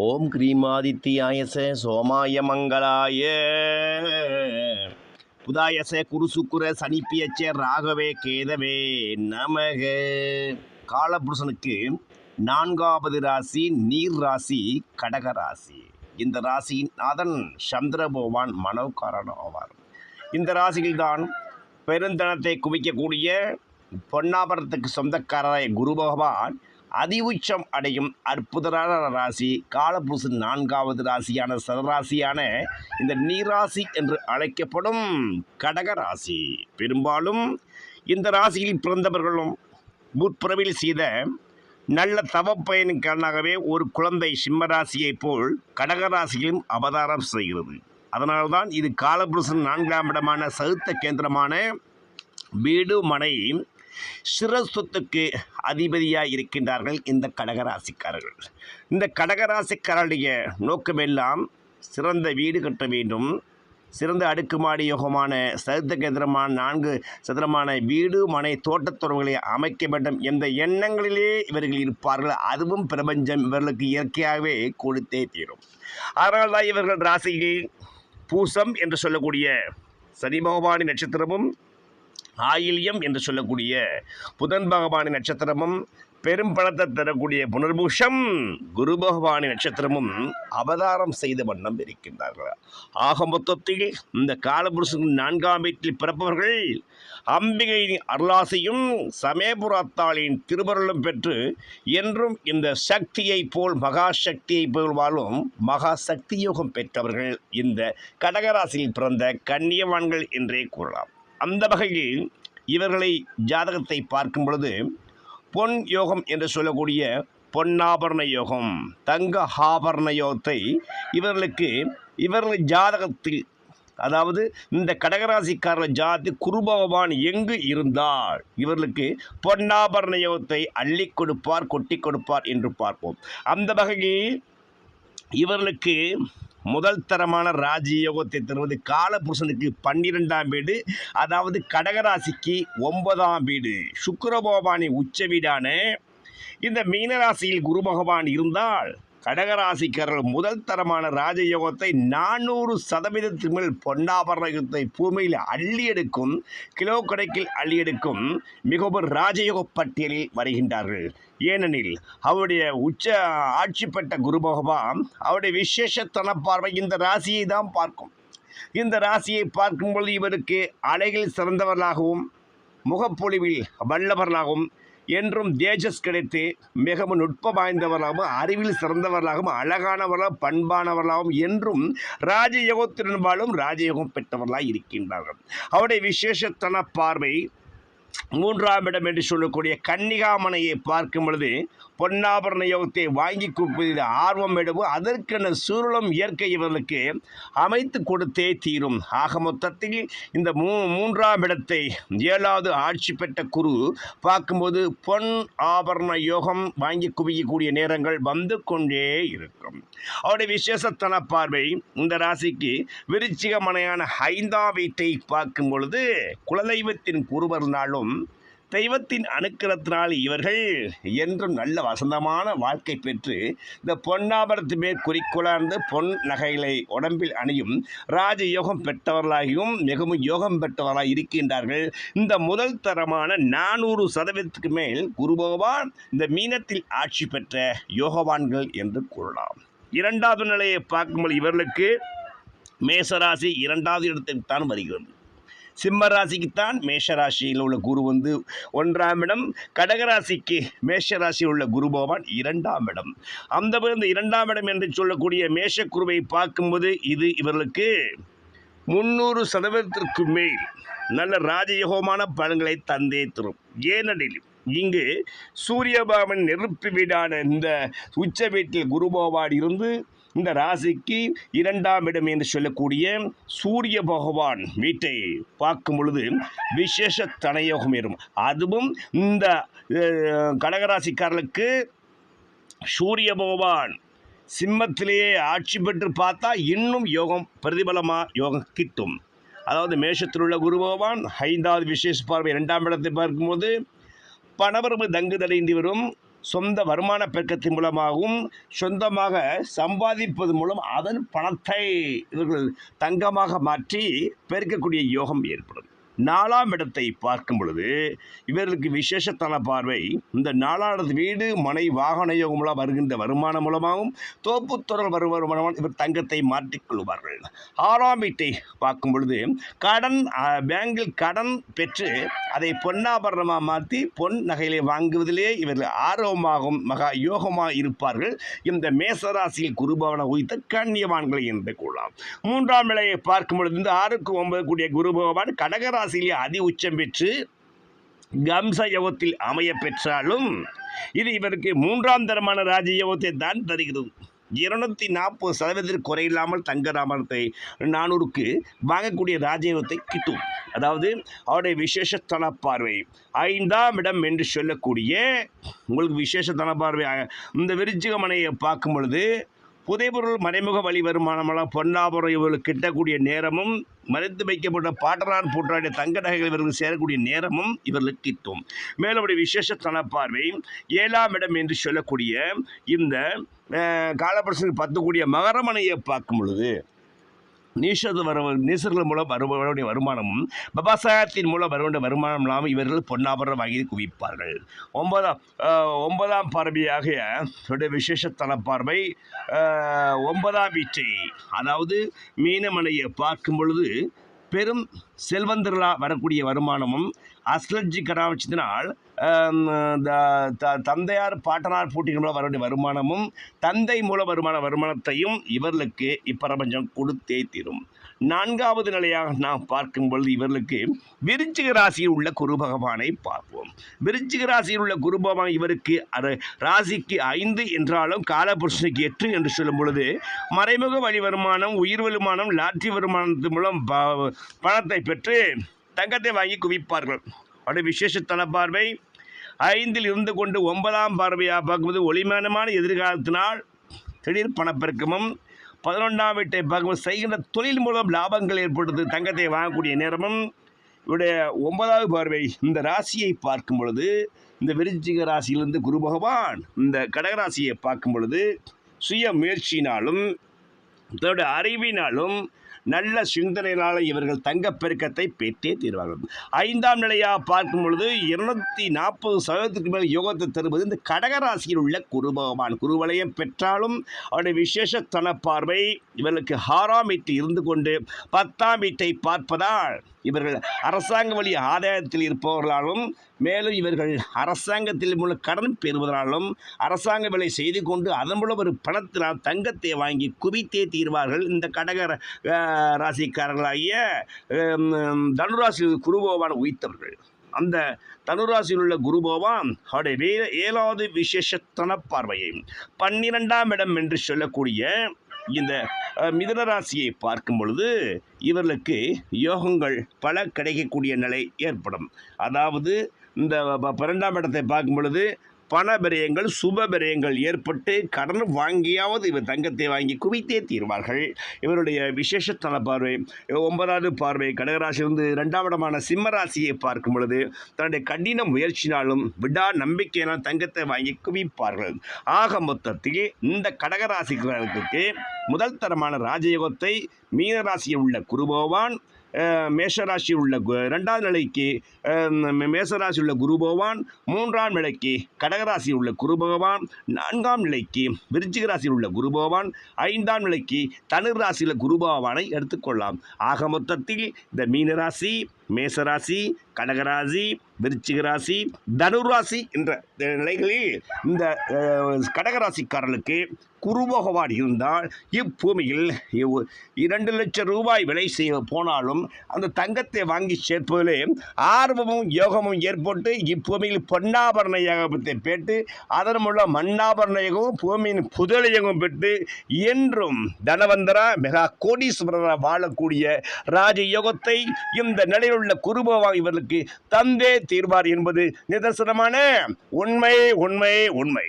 ஓம் கிரீமாதித்யாயச சோமாய மங்களாய. புதாயச குருசுக்குர சனிப்பியச்ச ராகவே கேதவே நமக. காலபுருஷனுக்கு நான்காவது ராசி நீர் ராசி கடக ராசி. இந்த ராசியின் நாதன் சந்திரபோவான் மனோகாரன் ஆவார். இந்த ராசியில்தான் பெருந்தனத்தை குவிக்கக்கூடிய பொன்னாபரத்துக்கு சொந்தக்காரராய குரு பகவான் அதிஉச்சம் அடையும் அற்புதமான ராசி காலபுருஷன் நான்காவது ராசியான சதராசியான இந்த நீராசி என்று அழைக்கப்படும் கடக ராசி. பெரும்பாலும் இந்த ராசியில் பிறந்தவர்களும் முற்பிறவில் செய்த நல்ல தவப்பயனின் காரணமாகவே ஒரு குழந்தை சிம்மராசியைப் போல் கடகராசியிலும் அவதாரம் செய்கிறது. அதனால்தான் இது காலபுருஷன் நான்காம் இடமான சகுத்த கேந்திரமான வீடு மனை சிரஸ்வத்துக்கு அதிபதியாக இருக்கின்றார்கள் இந்த கடகராசிக்காரர்கள். இந்த கடகராசிக்காரருடைய நோக்கமெல்லாம் சிறந்த வீடு கட்ட வேண்டும். சிறந்த அடுக்குமாடி யோகமான சதுர்த்த கேந்திரமான நான்கு சதுரமான வீடு மனை தோட்டத்துறவுகளை அமைக்க வேண்டும் என்ற எண்ணங்களிலே இவர்கள் இருப்பார்கள். அதுவும் பிரபஞ்சம் இவர்களுக்கு இயற்கையாகவே கொடுத்தே தீரும். அதனால்தான் இவர்கள் ராசியில் பூசம் என்று சொல்லக்கூடிய சனி பகவானின் நட்சத்திரமும் ஆயில்யம் என்று சொல்லக்கூடிய புதன் பகவானின் நட்சத்திரமும் பெரும் பலத்தை தரக்கூடிய புனர்பூஷம் குரு பகவானின் நட்சத்திரமும் அவதாரம் செய்த வண்ணம் இருக்கின்றார்கள். ஆக மொத்தத்தில் இந்த காலபுருஷன் நான்காம் வீட்டில் பிறப்பவர்கள் அம்பிகையின் அருளாசையும் சமயபுரத்தாளின் திருவருளும் பெற்று என்றும் இந்த சக்தியை போல் மகா சக்தியை போல் வாழும் மகா சக்தி யோகம் பெற்றவர்கள் இந்த கடகராசியில் பிறந்த கன்னியவான்கள் என்றே கூறலாம். அந்த வகையில் இவர்களை ஜாதகத்தை பார்க்கும் பொழுது பொன் யோகம் என்று சொல்லக்கூடிய பொன்னாபரண யோகம் தங்க ஆபரண யோகத்தை இவர்களுக்கு இவர்கள் ஜாதகத்தில் அதாவது இந்த கடகராசிக்காரர் ஜாதி குருபகவான் எங்கு இருந்தால் இவர்களுக்கு பொன்னாபரண யோகத்தை அள்ளி கொடுப்பார் கொட்டி கொடுப்பார் என்று பார்ப்போம். அந்த வகையில் இவர்களுக்கு முதல் தரமான ராஜயோகத்தை தருவது காலபுருஷனுக்கு பன்னிரெண்டாம் வீடு அதாவது கடகராசிக்கு ஒன்பதாம் வீடு. சுக்கிர பகவானின் உச்ச வீடான இந்த மீனராசியில் குரு பகவான் இருந்தால் கடகராசிக்காரர்கள் முதல் தரமான ராஜயோகத்தை நானூறு சதவீதத்தின் மேல் பொன்னாபரணத்தை பூமியில் அள்ளி எடுக்கும் கிலோ கணக்கில் அள்ளி எடுக்கும் மிகவும் ராஜயோக பட்டியலில் வருகின்றார்கள். ஏனெனில் அவருடைய உச்ச ஆட்சி பெற்ற குரு பகவான் அவருடைய விசேஷத்தன பார்வை இந்த ராசியை தான் பார்க்கும். இந்த ராசியை பார்க்கும்பொழுது இவருக்கு அலைகள் சிறந்தவர்களாகவும் முகப்பொழிவில் வல்லவர்களாகவும் என்றும் தேஜஸ் கிடைத்து மிகவும் நுட்பம் வாய்ந்தவர்களாகவும் அறிவில் சிறந்தவர்களாகவும் அழகானவர்களாகவும் பண்பானவர்களாகவும் என்றும் ராஜயோகத்தின் வாழும் ராஜயோகம் பெற்றவர்களாக இருக்கின்றார்கள். அவருடைய விசேஷத்தன பார்வை மூன்றாம் இடம் என்று சொல்லக்கூடிய கன்னிகாமனையை பார்க்கும் பொழுது பொன்னாபரண யோகத்தை வாங்கி கொடுப்பதில் ஆர்வம் எடுவும் அதற்கென சூழலும் இயற்கை இவர்களுக்கு அமைத்து கொடுத்தே தீரும். ஆக மொத்தத்தில் இந்த மூ மூன்றாம் இடத்தை ஏழாவது ஆட்சி பெற்ற குரு பார்க்கும்போது பொன் ஆபரண யோகம் வாங்கி குவிக்கக்கூடிய நேரங்கள் வந்து கொண்டே இருக்கும். அவருடைய விசேஷத்தன பார்வை இந்த ராசிக்கு விருச்சிக மனையான ஐந்தாம் வீட்டை பார்க்கும் பொழுது குலதெய்வத்தின் குருவர்னாலும் தெய்வத்தின் அனுக்கிரத்தினால் இவர்கள் என்றும் நல்ல வசந்தமான வாழ்க்கை பெற்று இந்த பொன்னாபரத்து மேல் குறிக்கொளார்ந்து பொன் நகைகளை உடம்பில் அணியும் ராஜயோகம் பெற்றவர்களாகியும் மிகவும் யோகம் பெற்றவர்களாக இருக்கின்றார்கள். இந்த முதல் தரமான நானூறு சதவீதத்துக்கு மேல் குருபகவான் இந்த மீனத்தில் ஆட்சி பெற்ற யோகவான்கள் என்று கூறலாம். இரண்டாவது நிலையை பார்க்கும்போது இவர்களுக்கு மேசராசி இரண்டாவது இடத்திற்கு தான் வருகிறது. சிம்ம ராசிக்குத்தான் மேஷராசியில் உள்ள குரு வந்து ஒன்றாம் இடம். கடகராசிக்கு மேஷராசியில் உள்ள குரு பகவான் இரண்டாம் இடம். அந்த பிறந்த இரண்டாம் இடம் என்று சொல்லக்கூடிய மேஷ குருவை பார்க்கும்போது இது இவர்களுக்கு முந்நூறு சதவீதத்திற்கு மேல் நல்ல ராஜயோகமான பலன்களை தந்தே தரும். ஏனெனில் இங்கு சூரியபாமன் நெருப்பு வீடான இந்த உச்ச வீட்டில் குரு பகவான் இருந்து இந்த ராசிக்கு இரண்டாம் இடம் என்று சொல்லக்கூடிய சூரிய பகவான் வீட்டை பார்க்கும் பொழுது விசேஷ தனயோகம் ஏறும். அதுவும் இந்த கடகராசிக்காரர்களுக்கு சூரிய பகவான் சிம்மத்திலேயே ஆட்சி பெற்று பார்த்தா இன்னும் யோகம் பிரதிபலமாக யோகம் கிட்டும். அதாவது மேஷத்தில் உள்ள குரு பகவான் ஐந்தாவது விசேஷ பார்வை இரண்டாம் இடத்தை பார்க்கும்போது பணவரவு தங்குதடைந்து வரும். சொந்த வருமான பெருக்கத்தின் மூலமாகவும் சொந்தமாக சம்பாதிப்பது மூலம் அதன் பணத்தை இவர்கள் தங்கமாக மாற்றி பெருக்கக்கூடிய யோகம் ஏற்படும். நாலாம் இடத்தை பார்க்கும் பொழுது இவர்களுக்கு விசேஷத்தன பார்வை இந்த நாலாவது வீடு மனை வாகன யோகம் மூலம் வருகின்ற வருமானம் மூலமாகவும் தோப்புத்துறல் வரும் வருமானம் இவர் தங்கத்தை மாற்றிக்கொள்வார்கள் ஆறாம் வீட்டை பார்க்கும் பொழுது கடன் பேங்கில் கடன் பெற்று அதை பொன்னாபரணமாக மாற்றி பொன் நகைகளை வாங்குவதிலே இவர்கள் ஆர்வமாகவும் மகா யோகமாக இருப்பார்கள். இந்த மேசராசியில் குருபவன உயித்த கண்ணியவான்களை என்று கூறலாம். மூன்றாம் நிலையை பார்க்கும் பொழுது இந்த ஆறுக்கு ஒன்பது கூடிய குரு பகவான் ராசியிலே அதி உச்சம் பெற்று கம்ச யோகத்தில் அமைய பெற்றாலும் இது இவருக்கு மூன்றாம் தரமான ராஜயோகத்தை தான் தருகிறது. இருநூத்தி நாற்பது சதவீதத்திற்கு குறையில்லாமல் தங்க ராமத்தை நானூறுக்கு வாங்கக்கூடிய ராஜயோகத்தை கிட்டும். அதாவது அவருடைய விசேஷத்தன பார்வை ஐந்தாம் இடம் என்று சொல்லக்கூடிய உங்களுக்கு விசேஷத்தன பார்வை இந்த விருச்சிகமனையை பார்க்கும் பொழுது புதைபொருள் மறைமுக வழி வருமானமெல்லாம் பொன்னாபுரம் இவர்களுக்கு கிட்டக்கூடிய நேரமும் மறைத்து வைக்கப்பட்ட பாட்டரான் போன்றாடைய தங்க நகைகள் இவர்கள் சேரக்கூடிய நேரமும் இவர்களுக்கு கிட்டும். மேலும் விசேஷத்தன பார்வை ஏழாம் இடம் என்று சொல்லக்கூடிய இந்த காலப்பிரசனுக்கு பத்து கூடிய மகரமனையை பார்க்கும் பொழுது நீஷது வர நீசர்கள் மூலம் வருவடைய வருமானமும் விவசாயத்தின் மூலம் வருகின்ற வருமானம் இல்லாமல் இவர்கள் பொன்னாபரம் வாங்கி குவிப்பார்கள். ஒன்பதாம் ஒன்பதாம் பார்வையாகிய விசேஷ விசேஷத்தல பார்வை ஒன்பதாம் வீட்டை அதாவது மீனமனையை பார்க்கும் பொழுது பெரும் செல்வந்தர்களாக வரக்கூடிய வருமானமும் அஸ்லஜி கராவச்சத்தினால் த தந்தையார் பாட்டனார் போட்டிகள் மூலம் வரக்கூடிய வருமானமும் தந்தை மூல வருமான வருமானத்தையும் இவர்களுக்கு இப்பிரபஞ்சம் கொடுத்தே தீரும். நான்காவது நிலையாக நாம் பார்க்கும் பொழுது இவர்களுக்கு விருச்சிக ராசியில் உள்ள குரு பகவானை பார்ப்போம். விருச்சிக ராசியில் உள்ள குரு பகவான் இவருக்கு அது ராசிக்கு ஐந்து என்றாலும் காலபுருஷனுக்கு எட்டு என்று சொல்லும் பொழுது மறைமுக வழி வருமானம் உயிர் வருமானம் லாட்ரி வருமானத்தின் மூலம் ப- பணத்தை பெற்று தங்கத்தை வாங்கி குவிப்பார்கள். அவருடைய தன பார்வை ஐந்தில் இருந்து கொண்டு ஒன்பதாம் பார்வையாக பார்க்கும்போது ஒளிமயமான எதிர்காலத்தினால் திடீர் பணப்பெருக்கமும் பதினொன்றாம் வீட்டை பார்க்கும்போது செய்கின்ற தொழில் மூலம் லாபங்கள் ஏற்படுது தங்கத்தை வாங்கக்கூடிய நேரமும். இவருடைய ஒன்பதாவது பார்வை இந்த ராசியை பார்க்கும் பொழுது இந்த விருச்சிக ராசியிலிருந்து குரு பகவான் இந்த கடகராசியை பார்க்கும் பொழுது சுய முயற்சியினாலும் தன்னுடைய அறிவினாலும் நல்ல சிந்தனையினால் இவர்கள் தங்கப் பெருக்கத்தை பெற்றே தீர்வார்கள். ஐந்தாம் நிலையாக பார்க்கும் பொழுது இருநூத்தி நாற்பது சதவீதத்துக்கு மேல் யோகத்தை தருவது இந்த கடகராசியில் உள்ள குரு பகவான். குருவலயம் பெற்றாலும் அவருடைய விசேஷத்தன பார்வை இவர்களுக்கு ஆறாம் வீட்டு இருந்து கொண்டு பத்தாம் வீட்டை பார்ப்பதால் இவர்கள் அரசாங்க வழி ஆதாயத்தில் இருப்பவர்களாலும் மேலும் இவர்கள் அரசாங்கத்தில் உள்ள கடன் பெறுவதாலும் அரசாங்க வேலை செய்து கொண்டு அதன் மூலம் ஒரு பணத்தினால் தங்கத்தை வாங்கி குவித்தே தீர்வார்கள். இந்த கடக ர- ராசிக்காரர்களாகிய தனுராசி குருபோவான் உயித்தவர்கள் அந்த தனுராசியில் உள்ள குருபோவான் அவருடைய வே- ஏழாவது விசேஷத்தன பார்வையை பன்னிரெண்டாம் இடம் என்று சொல்லக்கூடிய இந்த அஹ், ராசியை பார்க்கும் பொழுது இவர்களுக்கு யோகங்கள் பல கிடைக்கக்கூடிய நிலை ஏற்படும். அதாவது இந்த ப- பன்னெண்டாம் இடத்தை பார்க்கும் பொழுது பணபிரயங்கள் சுபபிரயங்கள் ஏற்பட்டு கடன் வாங்கியாவது இவர் தங்கத்தை வாங்கி குவித்தே தீர்வார்கள். இவருடைய விசேஷத்தன பார்வை ஒன்பதாவது பார்வை கடகராசியிலிருந்து இரண்டாம் இடமான சிம்ம ராசியை பார்க்கும் பொழுது தன்னுடைய கடின முயற்சினாலும் விடா நம்பிக்கையினால் தங்கத்தை வாங்கி குவிப்பார்கள். ஆக மொத்தத்தில் இந்த கடகராசிக்காரர்களுக்கு முதல் தரமான ராஜயோகத்தை மீனராசியில் உள்ள குருபோவான் மேஷராசியில் உள்ள கு- நிலைக்கு அஹ், மேசராசியில் உள்ள குரு பகவான் மூன்றாம் நிலைக்கு கடகராசியில் உள்ள குரு பகவான் நான்காம் நிலைக்கு விருச்சிக ராசியில் உள்ள குரு பகவான் ஐந்தாம் நிலைக்கு தனுர் ராசியில் குரு பகவானை எடுத்துக்கொள்ளலாம். ஆக மொத்தத்தில் இந்த மீனராசி மேசராசி கடகராசி விருச்சிக ராசி தனுராசி என்ற நிலைகளில் இந்த கடகராசிக்காரர்களுக்கு குரு பகவான் இருந்தால் இப்பூமியில் இரண்டு லட்சம் ரூபாய் விலை செய்ய போனாலும் அந்த தங்கத்தை வாங்கி சேர்ப்பதிலே ஆர்வமும் யோகமும் ஏற்பட்டு இப்பூமியில் பொன்னாபரண யோகத்தை பெற்று அதன் மூலம் மண்ணாபரணயமும் பூமியின் புதலியமும் பெற்று என்றும் தனவந்தரா மெகா கோடீஸ்வரராக வாழக்கூடிய ராஜயோகத்தை இந்த நிலையில் உள்ள குருபவா இவர்களுக்கு தந்தே தீர்வார் என்பது நிதர்சனமான உண்மை உண்மை உண்மை.